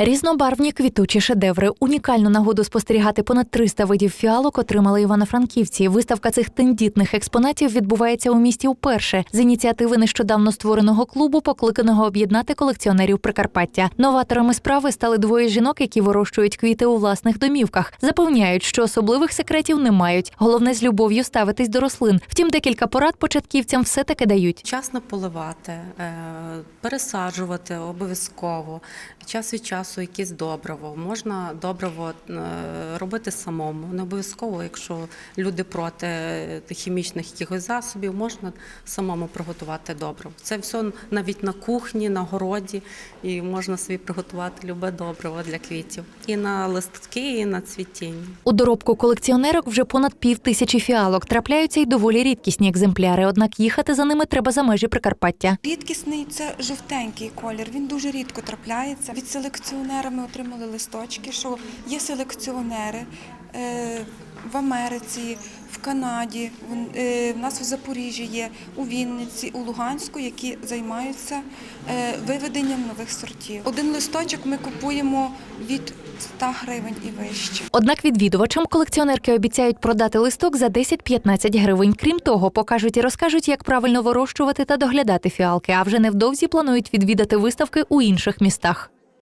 Різнобарвні квітучі шедеври. Унікальну нагоду спостерігати понад 300 видів фіалок отримали івано-франківці. Виставка цих тендітних експонатів відбувається у місті вперше з ініціативи нещодавно створеного клубу, покликаного об'єднати колекціонерів Прикарпаття. Новаторами справи стали двоє жінок, які вирощують квіти у власних домівках. Запевняють, що особливих секретів не мають. Головне з любов'ю ставитись до рослин. Втім, декілька порад початківцям все таки дають. Вчасно поливати, е, пересаджувати обов'язково. Час від часу якесь добриво. Можна добриво е, робити самому. Не обов'язково, якщо люди проти хімічних якихось засобів, можна самому приготувати добриво. Це все навіть на кухні, на городі, і можна собі приготувати любе добриво для квітів. І на листки, і на цвітіння. У доробку колекціонерок вже понад пів тисячі фіалок. Трапляються й доволі рідкісні екземпляри, однак їхати за ними треба за межі Прикарпаття. Рідкісний це жовтенький колір. Він дуже рідко трапляється. Від селекціонера ми отримали листочки, що є селекціонери е, в Америці, в Канаді, в, е, в нас в Запоріжжі є, у Вінниці, у Луганську, які займаються е, виведенням нових сортів. Один листочок ми купуємо від 100 гривень і вище. Однак відвідувачам колекціонерки обіцяють продати листок за 10-15 гривень. Крім того, покажуть і розкажуть, як правильно вирощувати та доглядати фіалки. А вже невдовзі планують відвідати виставки у інших містах.